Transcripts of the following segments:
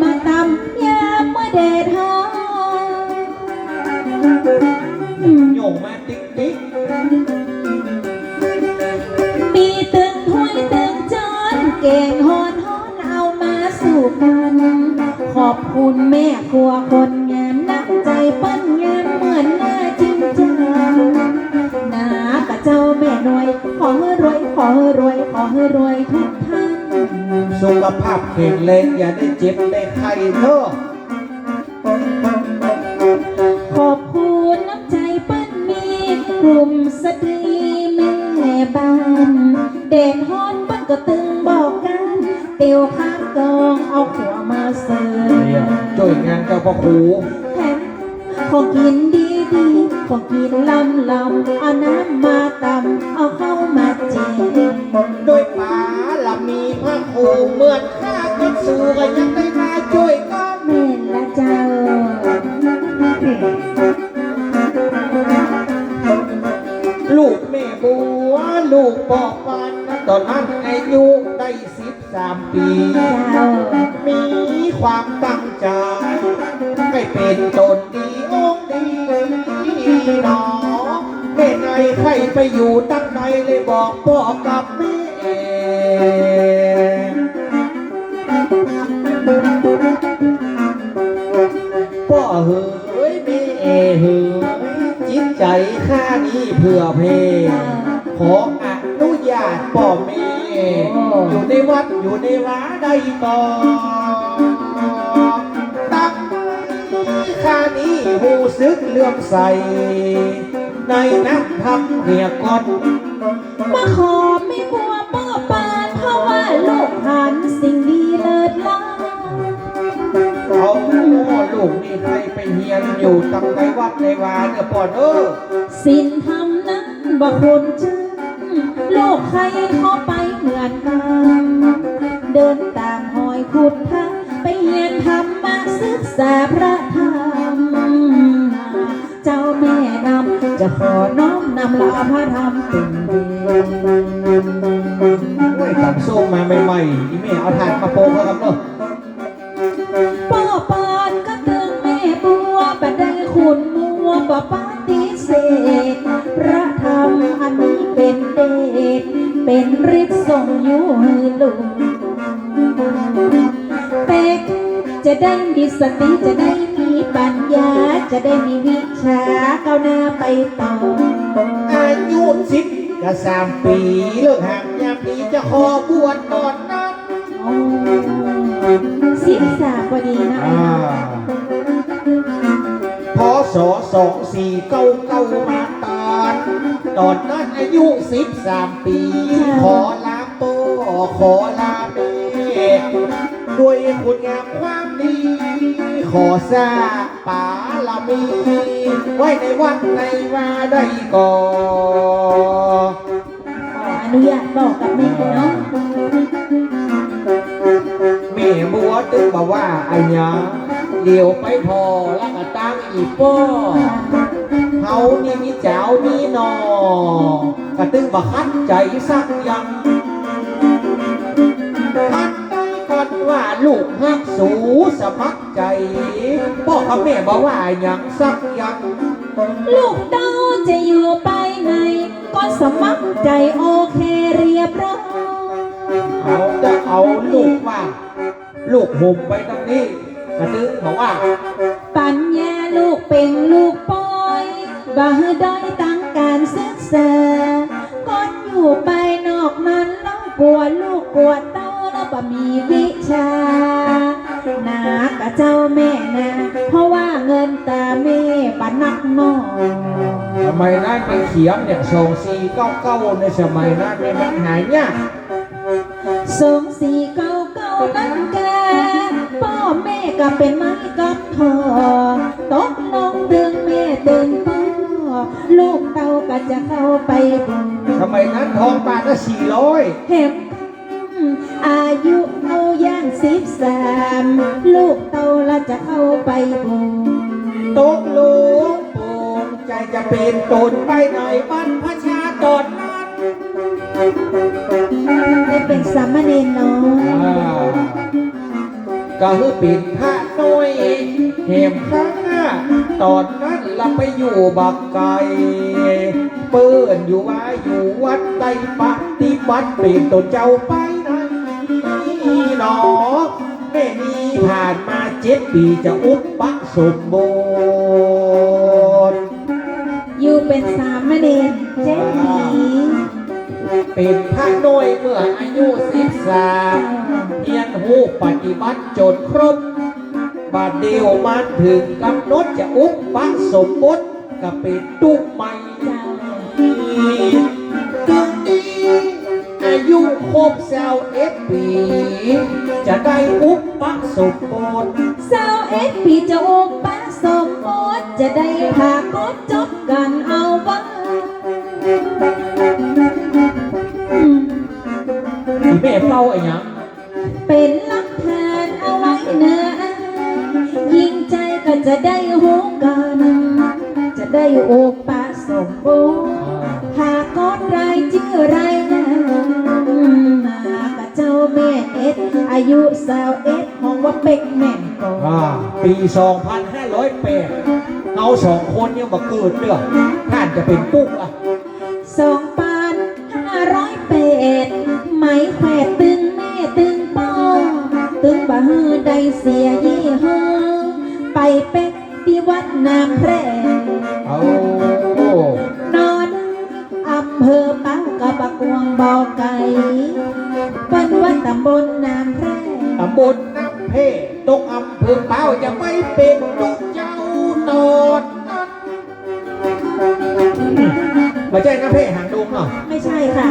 มาตำยามเมื่อแดดฮอโยงมาติ๊กติ๊กมีตึงถ้วยตึงจานเก่งฮอนฮอนเอามาสู่กัน ขอบคุณแม่ครัวคนงาน ภาพแข็งแรงอย่าได้เจ็บได้ไข้เถอะขอบคุณน้ำใจปั้นมีกลุ่มสตรีแม่บ้านเด่นฮอนปั้นก็ตึงบอกกัน เตียวข้างกองเอาขัวมาเสิร์ฟช่วยงานเจ้าพ่อครูแถมของกินดีดีๆของกินลำลำเอาน้ำมาตำเอาเข้าวมาเจงโดยป๋าละมี พระครูเหมือนข้าก็สู้ก็ยังได้มาช่วยกันแม่นละเจ้าลูกแม่บัวลูกบอกปันตอนนั้นอายุได้สิบสามปี มีความตั้งใจให้เป็นตนดีองค์ดีหนอแม่ในใครไปอยู่ตั้งในเลยบอกพ่อกับแม่ ข้านี้เพื่อเพ ขออนุญาตป่อแม่อยู่ในวัดอยู่ในวาได้ก่อนตั้งข้านี้หูซึกเลื่อมใส ในนักทำเหียกอนมาขอ อยู่ตั้งในวัดในวาเนี่ยพ่อเด้อสินทำนั้นบ่คนจึงลูกใครเข้าไปเหมือนกัน เดินตามหอยขุดทางไปเรียนธรรมะศึกษาพระธรรม เจ้าแม่นำจะขอน้อมนำลาพระธรรมเป็นเดชโอ้ยตังส้มมาใหม่ๆอีแม่เอาถาดมาโปงเขาครับเนาะ บ่ปฏิเสธพระธรรมอันนี้เป็นเดชเป็นฤทธิ์ส่งอยู่หลุงเป็กจะได้มีสติจะได้มีปัญญา จะได้มีวิชาก้าวหน้าไปต่อ อายุสิบกับสามปีเลิกห่างยามปีจะขอบวชตอนนั้นสิบสามพอดีนะ พศสองสี่เก้าเก้ามาตอนตอนนั้นอายุสิบสามปี ขอลาโปขอลาเมด้วยคุณงามความดี ขอสร้างปาลามี ไว้ในวัดในวาได้ก่อนขออนุญาตบอกกับแม่เนาะแม่บัวตึงบอกว่าไอ้หยา เดี๋ยวไปพอแล้วก็ตั้งอีป้อเฮานี่มีเจ้ามีนอกระตึงบักคัดใจสักอยังคัดได้ก่อนว่าลูกฮักสูสมัครใจพ่อกับแม่บอกว่าหยังสักอยังลูกเต้าจะอยู่ไปไหนก็สมัครใจโอเคเรียบร้อยเขาจะเอาลูกว่า ลูกห่มไปตรงนี้ กระตึงบอกว่า ปัญญาลูกเป็นลูกปอยบ่ด้อยตั้งการศึกษาก่อนอยู่ไปนอกนั้นน้องกลัวลูกกลัวเต้าแล้วบ่มีวิชาหนักกับเจ้าแม่นะเพราะว่าเงินตาแม่ปันนักหนอสมัยนั้นเป็นเขียมเนี่ยสองสี่เก้าเก้าในสมัยนั้นเนี่ยมันหายยากสองสี่เก้าเก้านั้นแกพ่อแม่ ก็เป็นไม้กับทอตกลงดึงแม่ดึงพ่อลูกเต้าก็จะเข้าไปบุญสมัยนั้นทองบาทละสี่ร้อยเห็บอายุเอาย่างสิบสามลูกเต้าละจะเข้าไปบุญตกลงโปงใจจะเป็นตนไปหน่อยบรรพชาตอนนั้นได้เป็นสามเณรเนาะอ่า ก็คือปิดพระน้อยเหมข้าตอนนั้นเราไปอยู่บักไก่เปิ้นอยู่ว่าอยู่วัดใดปฏิบัติเป็นตัวเจ้าไปไหนหนอแม่นี้ผ่านมาเจ็ดปีจะอุปปสมบูรณ์อยู่เป็นสามเณรเจ็ดปีเป็นพระน้อยเมื่ออายุสิบสาม เพียนหูปฏิบัติจนครบบาดเดียวมาถึงกำหนดจะอุปปสมบทก็เป็นตุกใหม่เจ้าตึงนี้อายุครบแซวเอ็ดปี จะได้อุปปสมบทสาวเอ็ดปีจะโอกป้าสมมติจะได้พากดจบกันเอาไว้อืมที่แม่เฝ้าไอ้หยัง โอกป้าสมบูรณ์หากดรายชื่อไรายนะหากะเจ้าแม่เอ็ด อายุสาวเอ็ดห้องว่าเป็กแม่นก่อนอ่าปี 2508เอาสองคนเนี่ยมาเกิดเรื่องท่านจะเป็นปุ๊กอะสองปานห้าร้อยแปดไหมแขวดตึงแม่ตึงป้อตึงบ่ฮือได้เสียยี่ห้อไปเป็กที่วัดน้ำแพร่ เพตกอำเภอเป้าจะไม่เป็นลูกเจ้าตอดนั้นมาแจ้งน้ำเพหางดงเนาะไม่ใช่ค่ะ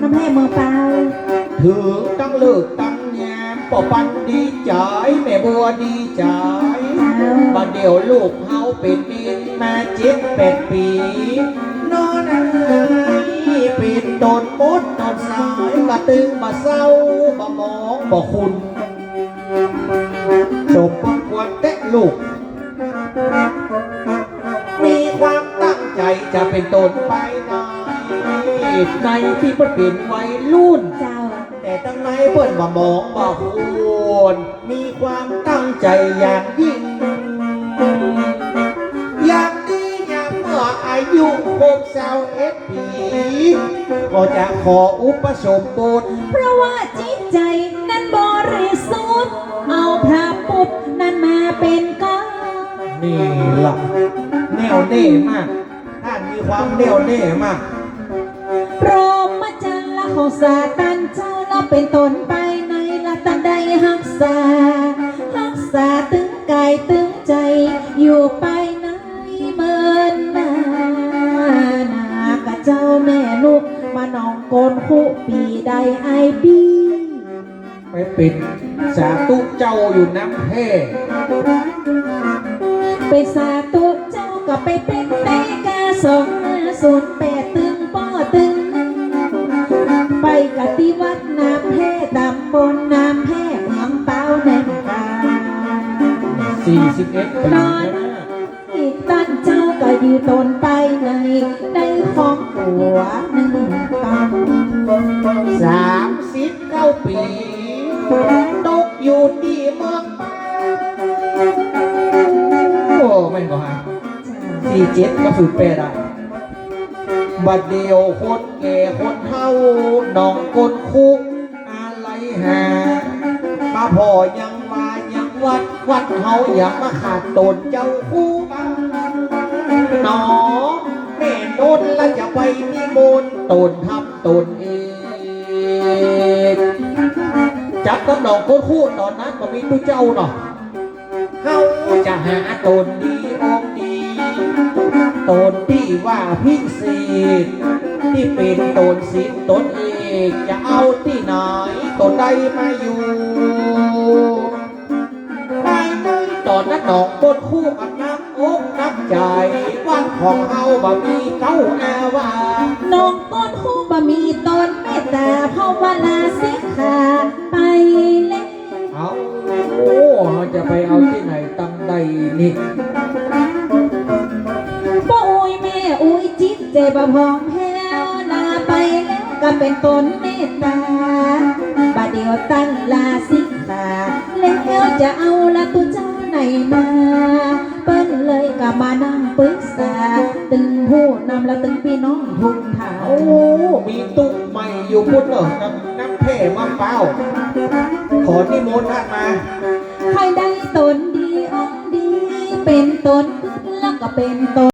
น้ำแพร่เมืองเปาถึงตั้งเลิกตั้งแยมปอปันดีใจแม่บัวดีใจเจ้าบัดเดี๋ยวลูกเฮาเป็นดินมาเจ็ดแปดปีนอนอะไรปิดโดนมดนอนสายกระตึงมาเศร้าบะมองบ่คุณ ลูก มีความตั้งใจจะเป็นตนไปในในที่มันเป็นวัยรุ่น เจ้า แต่ตั้งในเปิ้นมามองบ่ควรมีความตั้งใจอย่างยิ่ง อย่างนี้อย่างเมื่ออายุหกสาวเอ็ดปีก็จะขออุปสมบทเพราะว่าจิตใจ นี่ล่ะแน่วแน่มากท่านมีความแน่วแน่มากพรหมจรรย์ละของสาตันเจ้าละเป็นตนไปในละตันใดหักษาหักษาตึงกายตึงใจ อยู่ไปในเมินนานากะเจ้าแม่ลูกมาน้องโกนคู่ปีใดไอปีไปปิดสาธุเจ้าอยู่น้ำแพร่ ไปสาตุเจ้าก็ไปเป็นเตกาสองห้าศูนย์แปดตึงป้อตึง ไปกะทิวัดน้ำแพ่ตำบลน้ำแพร่เมืองเป้าแนมกา41ปี นอน โอ้ไม่นก็ฮะสี่เจ็ดก็ฝืนแปดอะบัดเดียวคนแก่คนเฒ่าน้องกนคุกอะไรหามาพ่อยังมายังวัดวัดเฮาอยากมาขาดตนเจ้าคู่บ้างน้องแม่นนแล้วจะไปนิมนต์ตนทำตนเองจับกับน้องโคตรคู่ตอนนั้นก็มีตู้เจ้าเนาะเฮาจะหาตนดี องค์ดีตนที่ว่าพิเศษที่เป็นตนสิทธิ์ตนเอกจะเอาที่ไหนตนใดมาอยู่ไปเลยตอนนั้นน้องโคตรคู่กันนับอกนักใจวันของเฮาบ่มีเก้าอาวาน้องก้นคู่บะมีตนเมตตาภาวนาสิขาไปเล็กเอาโอ้จะไปเอาที่ไหนตั้งใดนี่ ยจิตใจบ่พร้อมแพ้วลาไปแล้วก็เป็นตนเมตตาบาดเดียวตั้งลาสิขาและเอจะเอาละตัวเจ้าไหนมาเปิ้นเลยกลับมานั่งปรึกษา ตึงหูนำละตึงพี่น้องทุกทาโอ้มีตุ๊กใหม่อยู่พุ่นเหรอน้ำน้ำแพ่มาเป้าขอนิมนต์ท่านมา ใครได้ตนดีองค์ดี เป็นตนขึ้นแล้วก็เป็นตน